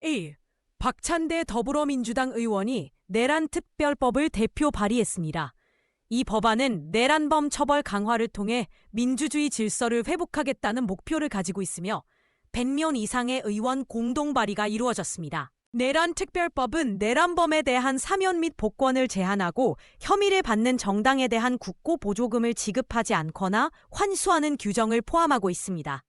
1. 박찬대 더불어민주당 의원이 내란 특별법을 대표 발의했습니다. 이 법안은 내란범 처벌 강화를 통해 민주주의 질서를 회복하겠다는 목표를 가지고 있으며 100명 이상의 의원 공동 발의가 이루어졌습니다. 내란 특별법은 내란범에 대한 사면 및 복권을 제한하고 혐의를 받는 정당에 대한 국고 보조금을 지급하지 않거나 환수하는 규정을 포함하고 있습니다.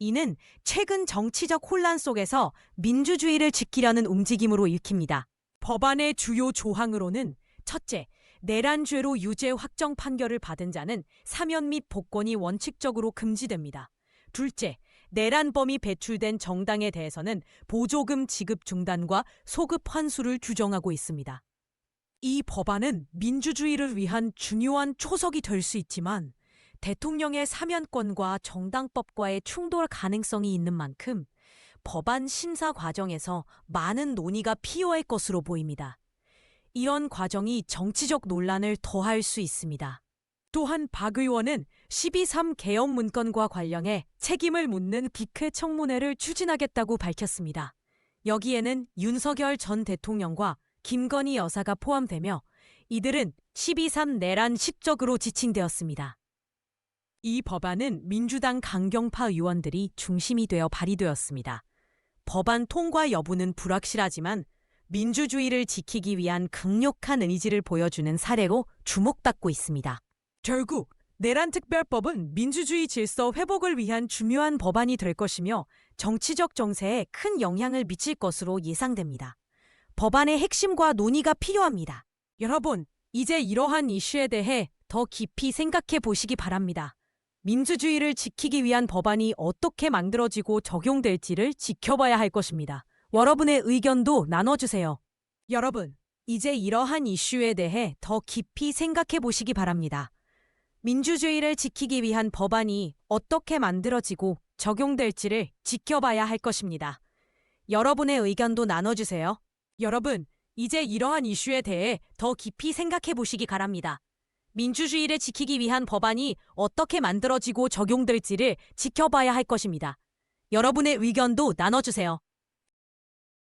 이는 최근 정치적 혼란 속에서 민주주의를 지키려는 움직임으로 읽힙니다. 법안의 주요 조항으로는 첫째, 내란죄로 유죄 확정 판결을 받은 자는 사면 및 복권이 원칙적으로 금지됩니다. 둘째, 내란범이 배출된 정당에 대해서는 보조금 지급 중단과 소급 환수를 규정하고 있습니다. 이 법안은 민주주의를 위한 중요한 초석이 될 수 있지만 대통령의 사면권과 정당법과의 충돌 가능성이 있는 만큼 법안 심사 과정에서 많은 논의가 필요할 것으로 보입니다. 이런 과정이 정치적 논란을 더할 수 있습니다. 또한 박 의원은 12.3 개헌 문건과 관련해 책임을 묻는 비크 청문회를 추진하겠다고 밝혔습니다. 여기에는 윤석열 전 대통령과 김건희 여사가 포함되며 이들은 12.3 내란 식적으로 지칭되었습니다. 이 법안은 민주당 강경파 의원들이 중심이 되어 발의되었습니다. 법안 통과 여부는 불확실하지만 민주주의를 지키기 위한 강력한 의지를 보여주는 사례로 주목받고 있습니다. 결국 내란특별법은 민주주의 질서 회복을 위한 중요한 법안이 될 것이며 정치적 정세에 큰 영향을 미칠 것으로 예상됩니다. 법안의 핵심과 논의가 필요합니다. 여러분, 이제 이러한 이슈에 대해 더 깊이 생각해 보시기 바랍니다. 민주주의를 지키기 위한 법안이 어떻게 만들어지고 적용될지를 지켜봐야 할 것입니다. 여러분의 의견도 나눠주세요. 여러분, 이제 이러한 이슈에 대해 더 깊이 생각해 보시기 바랍니다. 민주주의를 지키기 위한 법안이 어떻게 만들어지고 적용될지를 지켜봐야 할 것입니다. 여러분의 의견도 나눠주세요. 여러분, 이제 이러한 이슈에 대해 더 깊이 생각해 보시기 바랍니다. 민주주의를 지키기 위한 법안이 어떻게 만들어지고 적용될지를 지켜봐야 할 것입니다. 여러분의 의견도 나눠주세요.